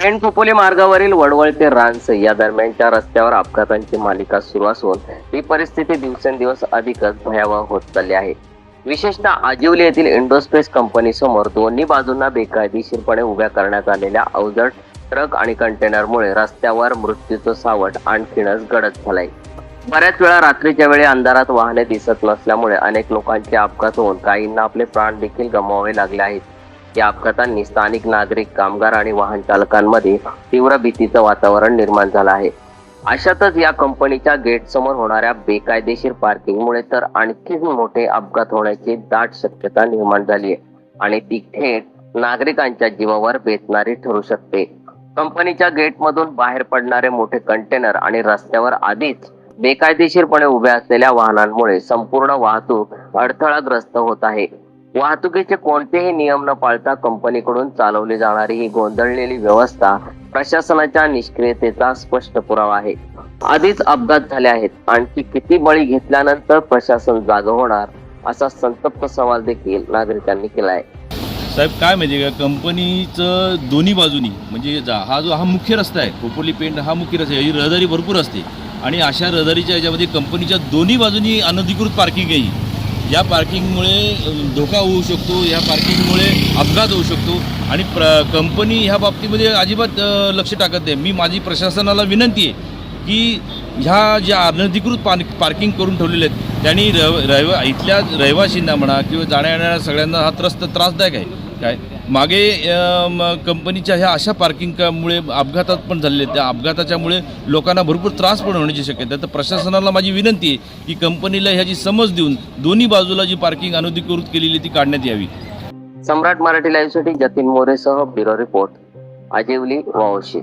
पेण खोपोली मार्गावरील वडवळ ते रांस या दरम्यानच्या रस्त्यावर अपघातांची मालिका सुरू असून ही परिस्थिती दिवसेंदिवस अधिकच भयावह होत चालली आहे. विशेषतः आजिवली येथील इंडोस्पेस कंपनी समोर दोन्ही बाजूंना बेकायदेशीरपणे उभ्या करण्यात आलेल्या अवजड ट्रक आणि कंटेनरमुळे रस्त्यावर मृत्यूचं सावट आणखीनच गडद झालंय. बऱ्याच वेळा रात्रीच्या वेळी अंधारात वाहने दिसत नसल्यामुळे अनेक लोकांचे अपघात होऊन काहींना आपले प्राण देखील गमवावे लागले आहेत. या अपघातांनी स्थानिक नागरिक कामगार आणि वाहन चालकांमध्ये तीव्र भीतीचं वातावरण निर्माण झालं आहे. अशातच या कंपनीच्या गेट समोर होणाऱ्या बेकायदेशीर पार्किंगमुळे तर आणखीच मोठे अपघात होण्याची दाट शक्यता निर्माण झाली आहे आणि ती थेट नागरिकांच्या जीवावर बेतणारी ठरू शकते. कंपनीच्या गेटमधून बाहेर पडणारे मोठे कंटेनर आणि रस्त्यावर आधीच बेकायदेशीरपणे उभ्या असलेल्या वाहनांमुळे संपूर्ण वाहतूक अडथळाग्रस्त होत आहे. वाहतुकीचे कोणतेही नियम न पाळता कंपनीकडून चालवली जाणारी ही गोंधळलेली व्यवस्था प्रशासनाच्या निष्क्रियतेचा स्पष्ट पुरावा आहे. आधीच अपघात झाले आहेत. आणखी किती बळी घेतल्यानंतर प्रशासन जाग होणार असा संतप्त सवाल देखील नागरिकांनी केला आहे. साहेब काय माहिती का? कंपनीचं दोन्ही बाजूनी म्हणजे जा- हा जो हा मुख्य रस्ता आहे खोपोली पेंट हा मुख्य रस्ता आहे ही रहदारी भरपूर असते. आणि अशा रहदारीच्या याच्यामध्ये कंपनीच्या दोन्ही बाजूनी अनधिकृत पार्किंग आहे या पार्किंगमुळे धोका होऊ शकतो या पार्किंगमुळे अपघात होऊ शकतो. आणि प्र कंपनी ह्या बाबतीमध्ये अजिबात लक्ष टाकत नाही. मी माझी प्रशासनाला विनंती आहे की ह्या ज्या अनधिकृत पार्क पार्किंग करून ठेवलेले आहेत त्यांनी रव रहिवा इथल्या रहिवाशींना म्हणा किंवा जाण्या येणाऱ्या सगळ्यांना हा त्रस्त त्रासदायक आहे. काय? मागे कंपनीच्या ह्या अशा पार्किंगमुळे अपघातात पण झालेले त्या अपघाताच्यामुळे लोकांना भरपूर त्रास पण होण्याची शक्यता तर प्रशासनाला माझी विनंती आहे की कंपनीला ह्याची समज देऊन दोन्ही बाजूला जी पार्किंग अनधिकृत केलेली ती काढण्यात यावी. सम्राट मराठी लाईव्हसाठी जतीन मोरेसह ब्युरो रिपोर्ट. आजिवली वावशी.